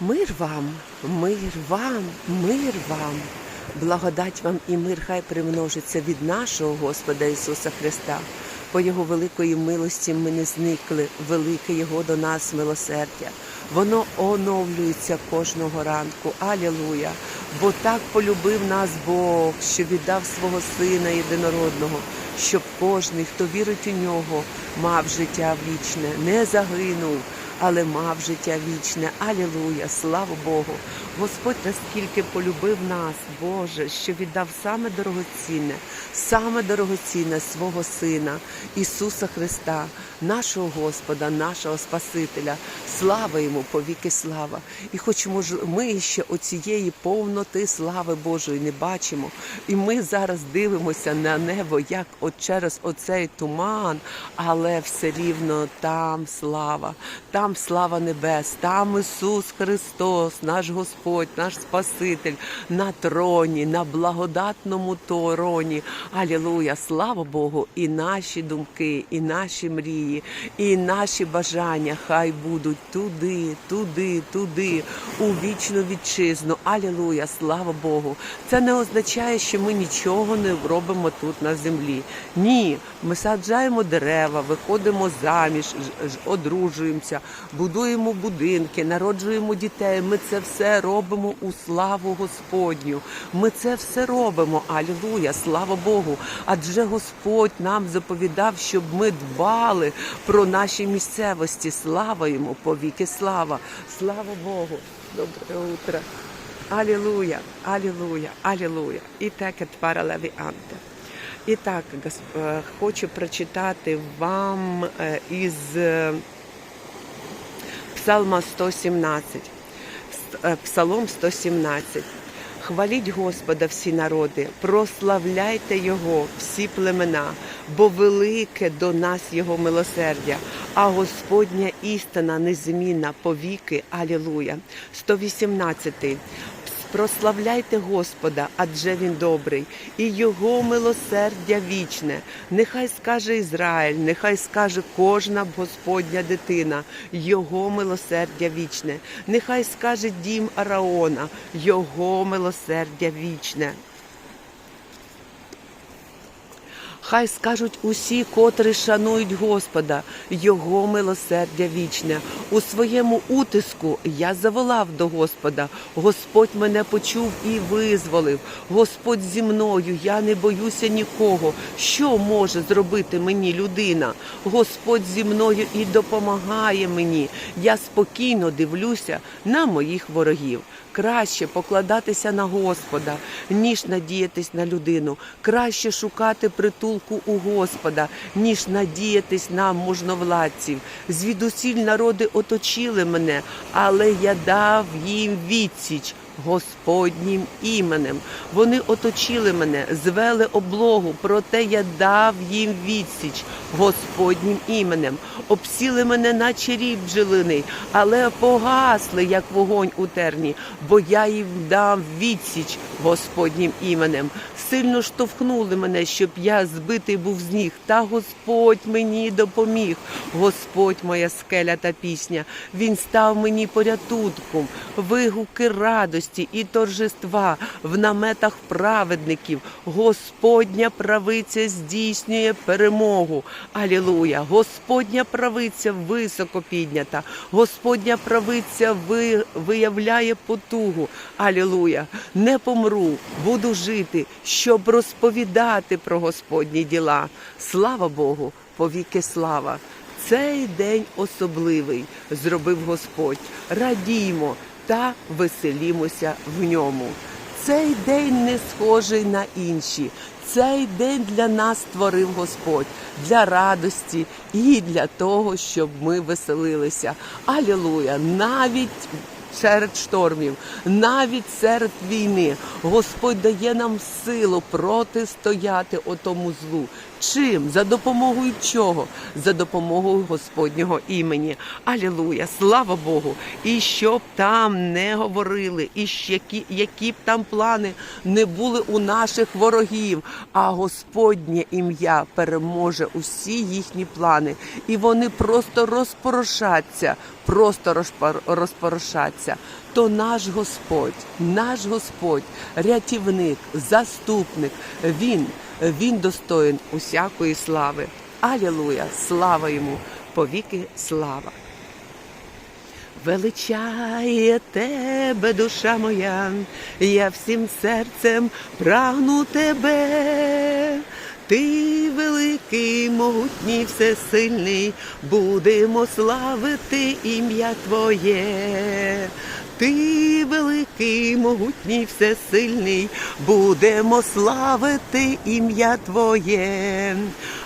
Мир вам, мир вам, мир вам. Благодать вам і мир хай примножиться від нашого Господа Ісуса Христа. По Його великої милості ми не зникли, велике Його до нас милосердя. Воно оновлюється кожного ранку. Алілуя! Бо так полюбив нас Бог, що віддав свого Сина єдинородного, щоб кожний, хто вірить у нього, мав життя вічне, не загинув але мав життя вічне. Алілуя, слава Богу! Господь наскільки полюбив нас, Боже, що віддав саме дорогоцінне, саме дорогоцінне свого Сина, Ісуса Христа, нашого Господа, нашого Спасителя. Слава йому, повіки слава. І хоч ми ще оцієї повноти слави Божої не бачимо, і ми зараз дивимося на небо, як от через оцей туман, але все рівно там слава, там слава небес, там Ісус Христос, наш Господь, наш Спаситель на троні, на благодатному троні. Алілуя! Слава Богу! І наші думки, і наші мрії, і наші бажання хай будуть туди, туди, туди, у вічну вітчизну. Алілуя! Слава Богу! Це не означає, що ми нічого не робимо тут на землі. Ні, ми саджаємо дерева, виходимо заміж, одружуємося, будуємо будинки, народжуємо дітей. Ми це все робимо у славу Господню. Ми це все робимо. Алілуя! Слава Богу! Адже Господь нам заповідав, щоб ми дбали про наші місцевості. Слава йому, повіки слава! Слава Богу! Добре утро! Алілуя, алілуя, алілуя. І таке тваралеві анте. І так, е, хочу прочитати вам е, із е, Псалма 117. Е, Псалом 117. Хваліть Господа всі народи, прославляйте Його всі племена, бо велике до нас Його милосердя, а Господня істина незмінна повіки. Алілуя. 118. Прославляйте Господа, адже він добрий, і його милосердя вічне. Нехай скаже Ізраїль, нехай скаже кожна Господня дитина, його милосердя вічне. Нехай скаже дім Араона, його милосердя вічне. Хай скажуть усі, котрі шанують Господа, Його милосердя вічне. У своєму утиску я заволав до Господа. Господь мене почув і визволив. Господь зі мною, я не боюся нікого. Що може зробити мені людина? Господь зі мною і допомагає мені. Я спокійно дивлюся на моїх ворогів. Краще покладатися на Господа, ніж надіятись на людину. Краще шукати притулку у Господа, ніж надіятись на можновладців. Звідусіль народи оточили мене, але я дав їм відсіч. Господнім іменем. Вони оточили мене, звели облогу, проте я дав їм відсіч Господнім іменем. Обсіли мене, наче ріб бджолиний, але погасли, як вогонь у терні, бо я їм дав відсіч Господнім іменем. Сильно штовхнули мене, щоб я збитий був з ніг. Та Господь мені допоміг. Господь моя скеля та пісня. Він став мені порятунком, вигуки радості і торжества в наметах праведників. Господня правиця здійснює перемогу. Алілуя! Господня правиця високо піднята. Господня правиця ви- виявляє потугу. Алілуя! Не помру, буду жити, щоб розповідати про Господні діла. Слава Богу, повіки слава! Цей день особливий зробив Господь. Радіймо та веселімося в ньому. Цей день не схожий на інші. Цей день для нас створив Господь для радості і для того, щоб ми веселилися. Алілуя! Навіть серед штормів, навіть серед війни Господь дає нам силу протистояти отому злу. Чим? За допомогою чого? За допомогою Господнього імені. Алілуя! Слава Богу! І щоб там не говорили, і які, які б там плани не були у наших ворогів, а Господнє ім'я переможе усі їхні плани, і вони просто розпорошаться, просто розпор- розпорошаться. То наш Господь, наш Господь, рятівник, заступник, Він, Він достоїн усякої слави. Алілуя! Слава йому! Повіки слава! Величає тебе, душа моя, я всім серцем прагну тебе. Ти великий, могутній, всесильний, будемо славити ім'я Твоє. Ти великий, могутній, всесильний, будемо славити ім'я Твоє.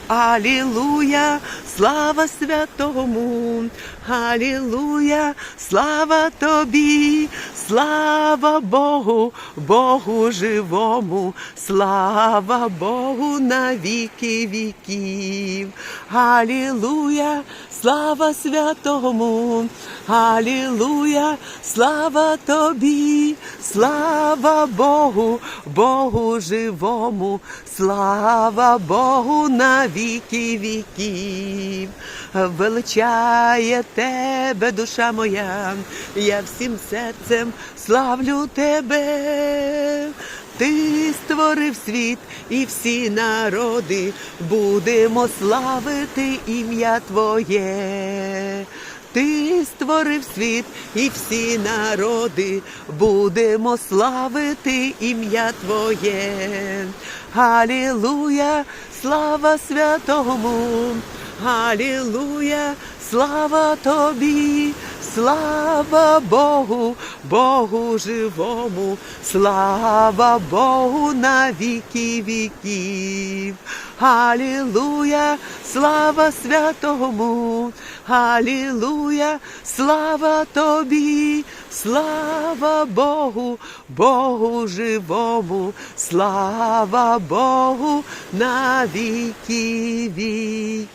Алілуя, слава святому, Алілуя, слава тобі, слава Богу, Богу живому, слава Богу на віки віків. Алілуя, слава святому, Алілуя, слава тобі, слава Богу, Богу живому, слава Богу на віки віків. Величає тебе, душа моя, я всім серцем славлю тебе. Ти створив світ і всі народи, будемо славити ім'я Твоє. Ти створив світ і всі народи, будемо славити ім'я Твоє. Алілуя, слава святому, Алілуя, слава тобі, слава Богу, Богу живому, слава Богу на віки віків. Алілуя, слава святому, Алілуя, слава тобі, слава Богу, Богу живому, слава Богу на віки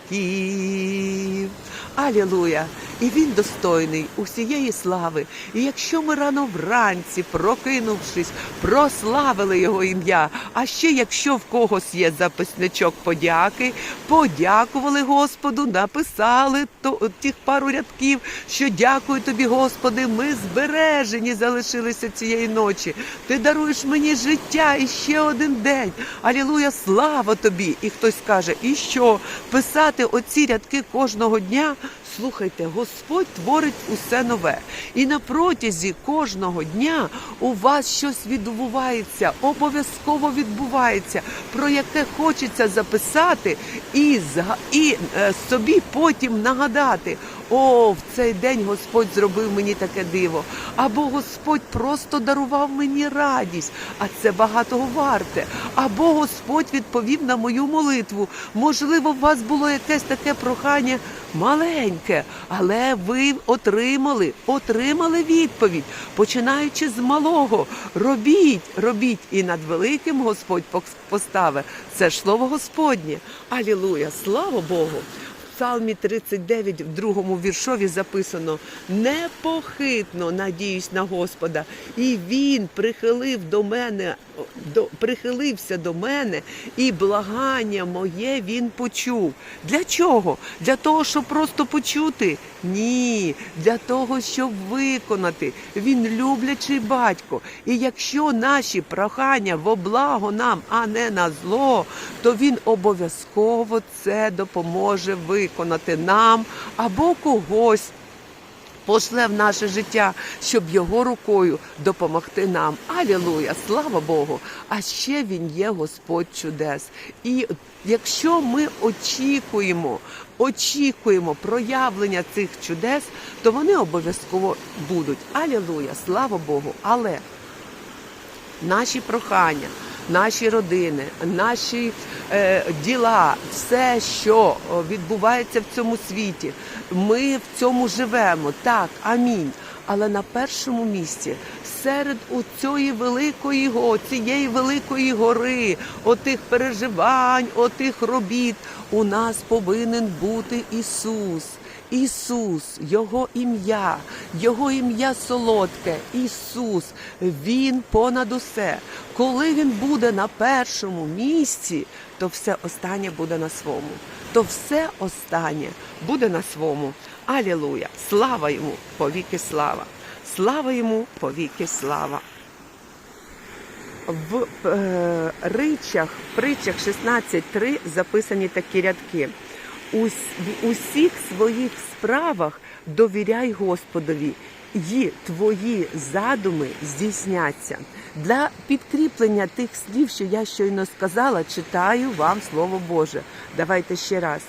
віків. Алілуя! І він достойний усієї слави. І якщо ми рано вранці, прокинувшись, прославили його ім'я, а ще якщо в когось є записничок подяки, подякували Господу, написали то, тих пару рядків, що дякую тобі, Господи, ми збережені залишилися цієї ночі. Ти даруєш мені життя і ще один день. Алілуя, слава тобі! І хтось каже, і що? Писати оці рядки кожного дня. Слухайте, Господь творить усе нове. І на протязі кожного дня у вас щось відбувається, обов'язково відбувається, про яке хочеться записати і, і е, собі потім нагадати. О, в цей день Господь зробив мені таке диво. Або Господь просто дарував мені радість, а це багатого варте. Або Господь відповів на мою молитву. Можливо, у вас було якесь таке прохання маленьке, але ви отримали, отримали відповідь, починаючи з малого. Робіть, робіть, і над великим Господь пос- поставить. Це ж слово Господнє. Алілуя! Слава Богу! Псалмі 39 в другому віршові записано непохитно надіюсь на Господа, і він прихилив до мене, до, прихилився до мене, і благання моє він почув. Для чого? Для того, щоб просто почути? Ні, для того, щоб виконати. Він люблячий батько. І якщо наші прохання во благо нам, а не на зло, то він обов'язково це допоможе виконати нам або когось. Пошле в наше життя, щоб його рукою допомогти нам. Алілуя! Слава Богу! А ще він є Господь чудес. І якщо ми очікуємо, очікуємо проявлення цих чудес, то вони обов'язково будуть. Алілуя! Слава Богу! Але наші прохання, наші родини, наші е, діла, все, що відбувається в цьому світі, ми в цьому живемо. Так, амінь. але на першому місці серед у цієї великої го, цієї великої гори, отих переживань, отих робіт, у нас повинен бути Ісус. Ісус, Його ім'я, Його ім'я солодке, Ісус, Він понад усе. Коли Він буде на першому місці, то все останнє буде на своєму. То все останнє буде на своєму. Алілуя! Слава йому, повіки слава! Слава йому, повіки слава! В е, ричах, притчах 16.3 записані такі рядки. В усіх своїх справах довіряй Господові, і твої задуми здійсняться. Для підкріплення тих слів, що я щойно сказала, читаю вам Слово Боже. Давайте ще раз.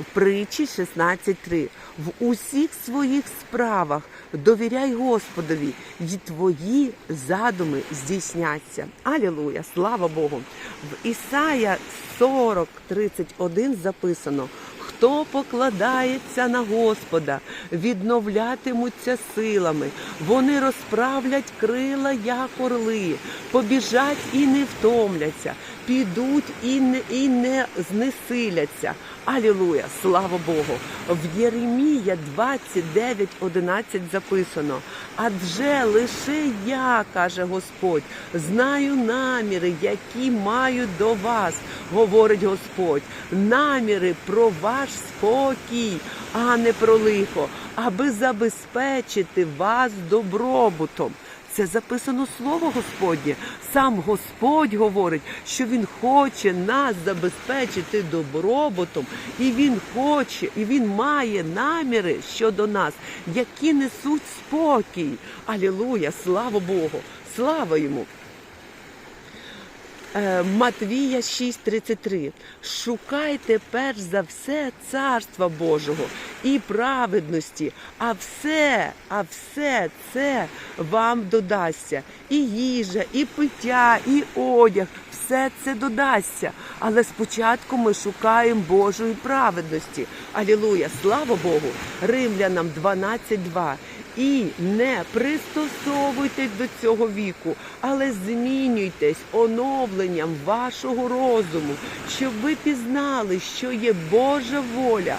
В притчі 16.3. В усіх своїх справах довіряй Господові, і твої задуми здійсняться. Алілуя! Слава Богу! В Ісая 40.31 записано. Хто покладається на Господа, відновлятимуться силами, вони розправлять крила, як орли, побіжать і не втомляться, підуть і не, і не знесиляться. Алілуя, слава Богу! В Єремія 29.11 записано. Адже лише я, каже Господь, знаю наміри, які маю до вас, говорить Господь. Наміри про ваш спокій, а не про лихо, аби забезпечити вас добробутом. Це записано слово Господнє. Сам Господь говорить, що Він хоче нас забезпечити добробутом, і Він хоче, і Він має наміри щодо нас, які несуть спокій. Алілуя, слава Богу, слава йому. Е, Матвія 6:33. Шукайте перш за все царства Божого і праведності, а все, а все це вам додасться. І їжа, і пиття, і одяг. Все це додасться. Але спочатку ми шукаємо Божої праведності. Алілуя! Слава Богу! Римлянам 12.2. І не пристосовуйтесь до цього віку, але змінюйтесь оновленням вашого розуму, щоб ви пізнали, що є Божа воля,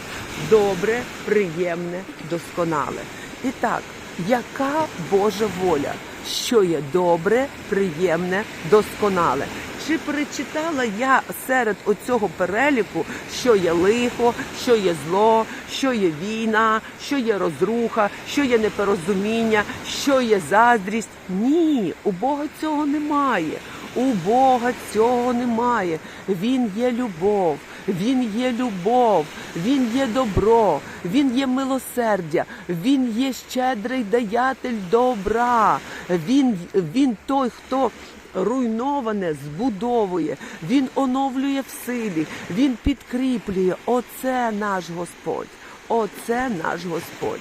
добре, приємне, досконале. І так, яка Божа воля? Що є добре, приємне, досконале? Чи перечитала я серед оцього переліку, що є лихо, що є зло, що є війна, що є розруха, що є непорозуміння, що є заздрість? Ні, у Бога цього немає. У Бога цього немає. Він є любов. Він є любов, він є добро, він є милосердя, він є щедрий даятель добра. Він, він той, хто руйноване збудовує, він оновлює в силі, він підкріплює. Оце наш Господь. Оце наш Господь.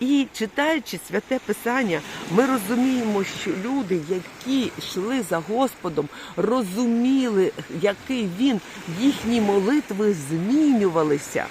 І читаючи святе Писання, ми розуміємо, що люди, які йшли за Господом, розуміли, який він, їхні молитви змінювалися.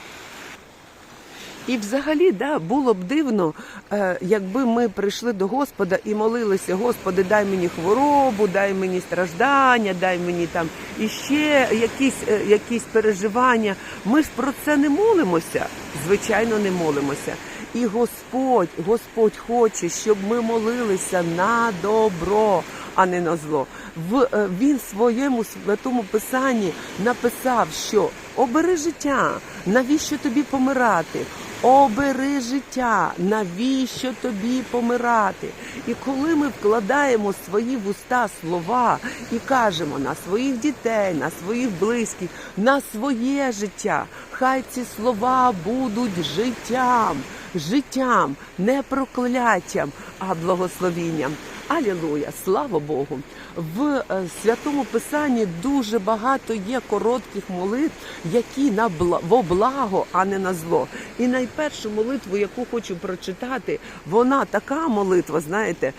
І взагалі, да, було б дивно, е, якби ми прийшли до Господа і молилися, Господи, дай мені хворобу, дай мені страждання, дай мені там іще якісь, е, якісь переживання. Ми ж про це не молимося, звичайно, не молимося. І Господь, Господь хоче, щоб ми молилися на добро, а не на зло. В е, він своєму святому писанні написав, що обери життя, навіщо тобі помирати? Обери життя, навіщо тобі помирати? І коли ми вкладаємо свої вуста слова і кажемо на своїх дітей, на своїх близьких, на своє життя, хай ці слова будуть життям, життям, не прокляттям, а благословінням. Алілуя, слава Богу! В е, святому писанні дуже багато є коротких молитв, які на во благо, а не на зло. І найпершу молитву, яку хочу прочитати, вона така молитва, знаєте,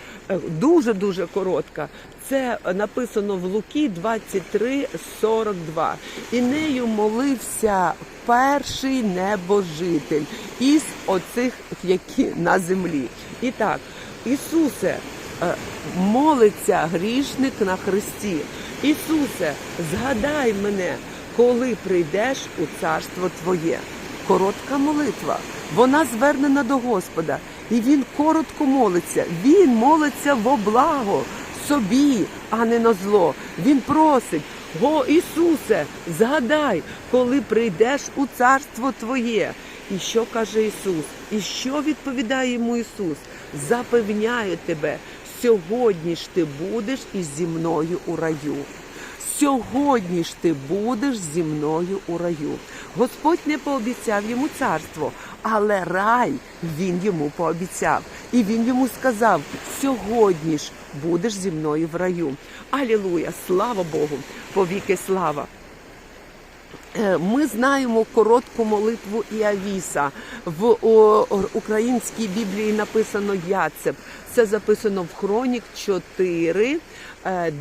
дуже дуже коротка. Це написано в Луки 23:42. І нею молився перший небожитель із оцих, які на землі. І так. Ісусе, молиться грішник на хресті. Ісусе, згадай мене, коли прийдеш у царство Твоє. Коротка молитва. Вона звернена до Господа, і він коротко молиться. Він молиться во благо собі, а не на зло. Він просить. Го Ісусе, згадай, коли прийдеш у царство Твоє. І що каже Ісус? І що відповідає йому Ісус? Запевняю тебе, сьогодні ж ти будеш із зі мною у раю. Сьогодні ж ти будеш зі мною у раю. Господь не пообіцяв йому царство, але рай він йому пообіцяв. І він йому сказав: сьогодні ж будеш зі мною в раю. Алілуя! Слава Богу! Повіки слава! Е, Ми знаємо коротку молитву Іавіса. В українській Біблії написано Яцеп. Це записано в Хронік 4,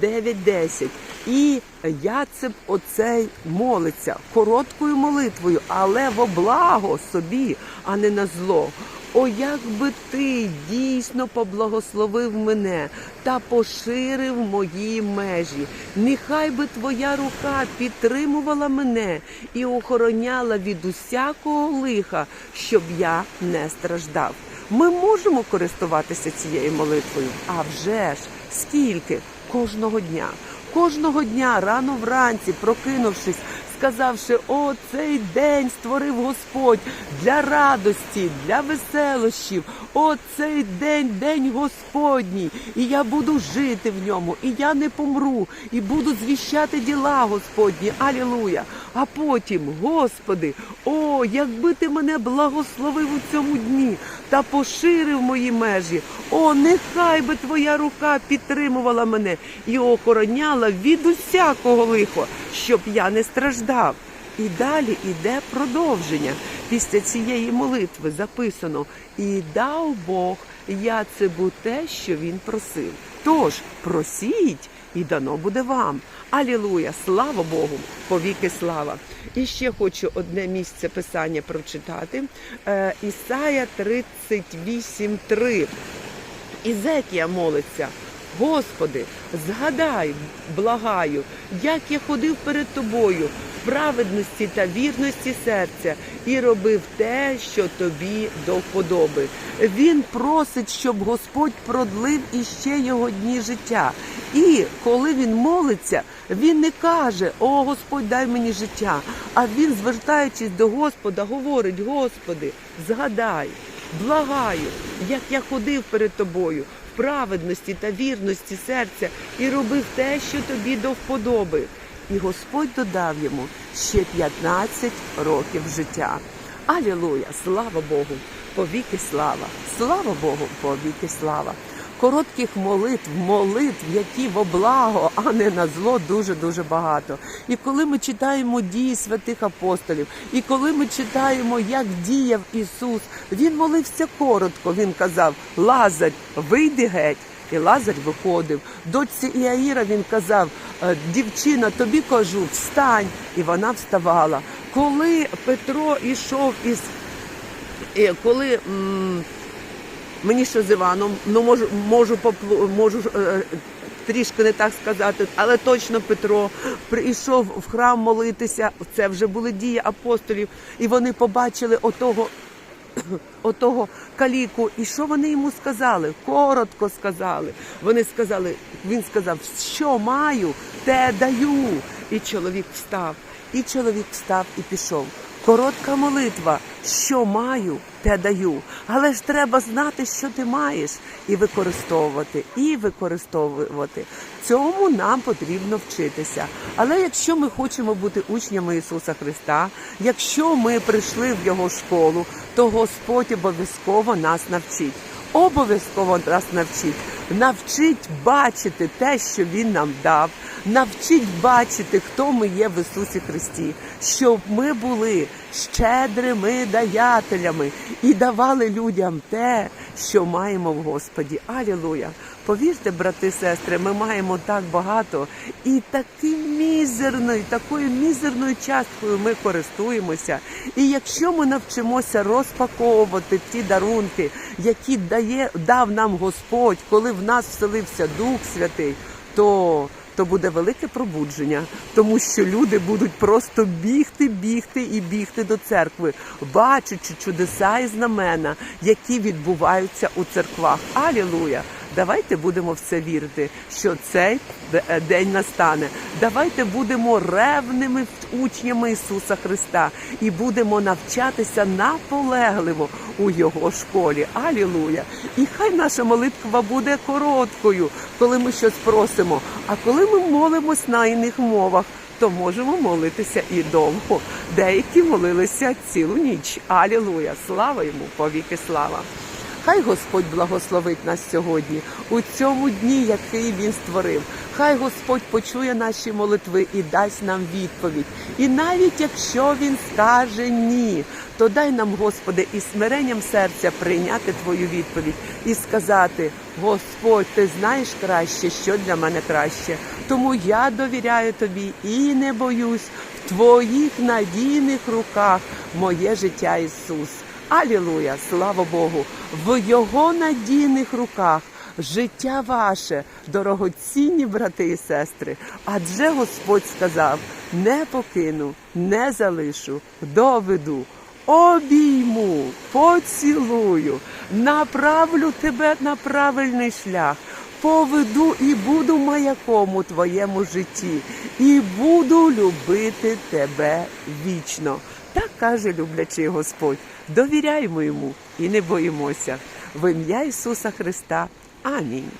9, 10. І Яцеп оцей молиться короткою молитвою, але во благо собі, а не на зло. О, як би ти дійсно поблагословив мене та поширив мої межі. Нехай би твоя рука підтримувала мене і охороняла від усякого лиха, щоб я не страждав. Ми можемо користуватися цією молитвою. А вже ж скільки кожного дня. Кожного дня рано вранці, прокинувшись, сказавши, о, цей день створив Господь для радості, для веселощів. О, цей день, день Господній, і я буду жити в ньому, і я не помру, і буду звіщати діла Господні. Алілуя. А потім, Господи, о, якби ти мене благословив у цьому дні та поширив мої межі. О, нехай би твоя рука підтримувала мене і охороняла від усякого лихо, щоб я не страждав. І далі іде продовження. Після цієї молитви записано: І дав Бог я Яцебу те, що він просив. Тож просіть, і дано буде вам. Алілуя! Слава Богу! Повіки слава! І ще хочу одне місце писання прочитати. Е, Ісая 38.3. Ізекія молиться. Господи, згадай, благаю, як я ходив перед тобою в праведності та вірності серця і робив те, що тобі до вподоби. Він просить, щоб Господь продлив іще його дні життя. І коли він молиться, він не каже: О Господь, дай мені життя. А він, звертаючись до Господа, говорить: Господи, згадай, благаю, як я ходив перед тобою праведності та вірності серця і робив те, що тобі до вподоби. І Господь додав йому ще 15 років життя. Алілуя! Слава Богу! Повіки слава! Слава Богу! Повіки слава! Коротких молитв, молитв, які во благо, а не на зло, дуже дуже багато. І коли ми читаємо дії святих апостолів, і коли ми читаємо, як діяв Ісус, Він молився коротко. Він казав: Лазарь, вийди геть. І Лазарь виходив. Дочці Іаїра він казав: «Е, дівчина, тобі кажу, встань. І вона вставала. Коли Петро йшов із е, коли. Мені ще з Іваном, ну можу, можу можу е, трішки не так сказати, але точно Петро прийшов в храм молитися. Це вже були дії апостолів, і вони побачили отого. Отого каліку, і що вони йому сказали? Коротко сказали. Вони сказали, він сказав, що маю, те даю. І чоловік встав, і чоловік встав і пішов. Коротка молитва, що маю, те даю. Але ж треба знати, що ти маєш, і використовувати, і використовувати. Цьому нам потрібно вчитися. Але якщо ми хочемо бути учнями Ісуса Христа, якщо ми прийшли в Його школу, то Господь обов'язково нас навчить. Обов'язково нас навчить. Навчить бачити те, що Він нам дав, навчить бачити, хто ми є в Ісусі Христі, щоб ми були щедрими даятелями і давали людям те, що маємо в Господі. Алілуя! Повірте, брати сестри, ми маємо так багато і таким мізерною, такою мізерною часткою ми користуємося. І якщо ми навчимося розпаковувати ті дарунки, які дає дав нам Господь, коли в нас вселився Дух Святий, то то буде велике пробудження, тому що люди будуть просто бігти, бігти і бігти до церкви, бачачи чудеса і знамена, які відбуваються у церквах. Алілуя! Давайте будемо в це вірити, що цей е, день настане. Давайте будемо ревними учнями Ісуса Христа і будемо навчатися наполегливо у Його школі. Алілуя! І хай наша молитва буде короткою, коли ми щось просимо. А коли ми молимось на іних мовах, то можемо молитися і довго. Деякі молилися цілу ніч. Алілуя! Слава йому! Повіки слава! Хай Господь благословить нас сьогодні у цьому дні, який він створив. Хай Господь почує наші молитви і дасть нам відповідь. І навіть якщо він скаже ні, то дай нам, Господи, і смиренням серця прийняти Твою відповідь і сказати: Господь, ти знаєш краще, що для мене краще. Тому я довіряю тобі і не боюсь в твоїх надійних руках моє життя, Ісус. Алілуя, слава Богу! В Його надійних руках життя ваше, дорогоцінні брати і сестри. Адже Господь сказав: не покину, не залишу, доведу. Обійму, поцілую, направлю тебе на правильний шлях, поведу і буду маяком у твоєму житті, і буду любити тебе вічно. Так каже люблячий Господь. довіряймо йому і не боїмося. В ім'я Ісуса Христа. Амінь.